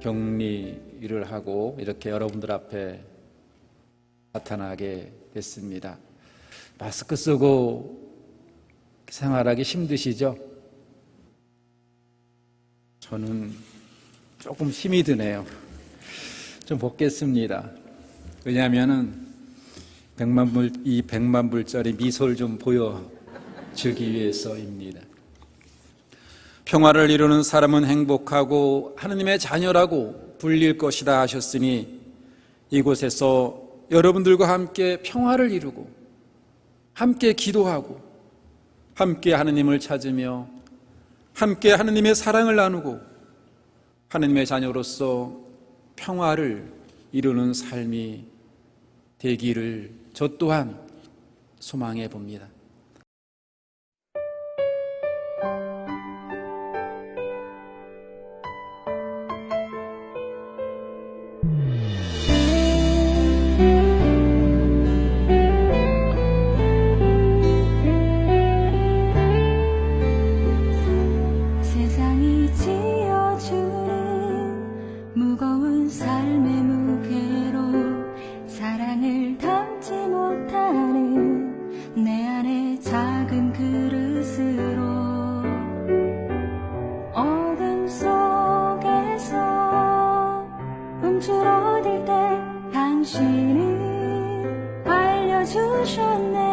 격리를 하고 이렇게 여러분들 앞에 나타나게 됐습니다. 마스크 쓰고 생활하기 힘드시죠? 저는 조금 힘이 드네요. 좀 벗겠습니다. 왜냐하면은 백만 불, 이 백만 불짜리 미소를 좀 보여주기 위해서입니다. 평화를 이루는 사람은 행복하고 하느님의 자녀라고 불릴 것이다 하셨으니 이곳에서 여러분들과 함께 평화를 이루고 함께 기도하고 함께 하느님을 찾으며 함께 하느님의 사랑을 나누고 하느님의 자녀로서 평화를 이루는 삶이 되기를 저 또한 소망해 봅니다. 움츠러들 때 당신은 알려주셨네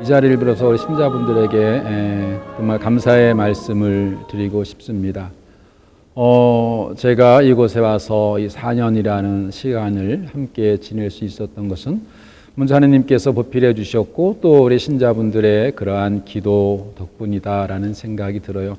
이 자리를 빌어서 우리 신자분들에게 에, 정말 감사의 말씀을 드리고 싶습니다. 어, 제가 이곳에 와서 이 4년이라는 시간을 함께 지낼 수 있었던 것은 먼저 하느님께서 보필해 주셨고 또 우리 신자분들의 그러한 기도 덕분이다라는 생각이 들어요.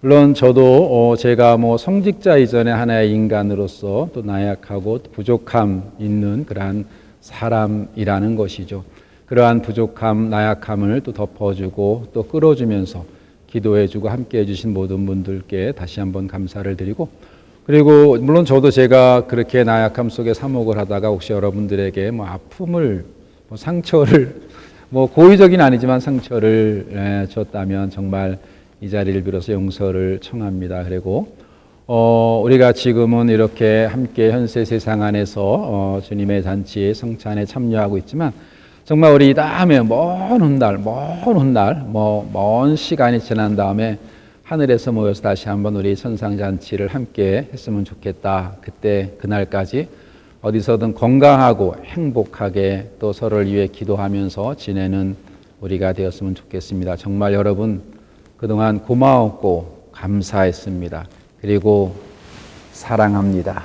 물론 저도 어, 제가 뭐 성직자 이전에 하나의 인간으로서 또 나약하고 부족함 있는 그러한 사람이라는 것이죠. 그러한 부족함, 나약함을 또 덮어주고 또 끌어주면서 기도해주고 함께 해주신 모든 분들께 다시 한번 감사를 드리고 그리고 물론 저도 제가 그렇게 나약함 속에 사목을 하다가 혹시 여러분들에게 뭐 아픔을 뭐 상처를 뭐 고의적인 아니지만 상처를 에, 줬다면 정말 이 자리를 빌어서 용서를 청합니다. 그리고 어, 우리가 지금은 이렇게 함께 현세 세상 안에서 어, 주님의 잔치의 성찬에 참여하고 있지만 정말 우리 다음에 먼 훗날, 먼 훗날, 뭐, 먼 시간이 지난 다음에 하늘에서 모여서 다시 한번 우리 선상잔치를 함께 했으면 좋겠다. 그때, 그날까지 어디서든 건강하고 행복하게 또 서로를 위해 기도하면서 지내는 우리가 되었으면 좋겠습니다. 정말 여러분, 그동안 고마웠고 감사했습니다. 그리고 사랑합니다.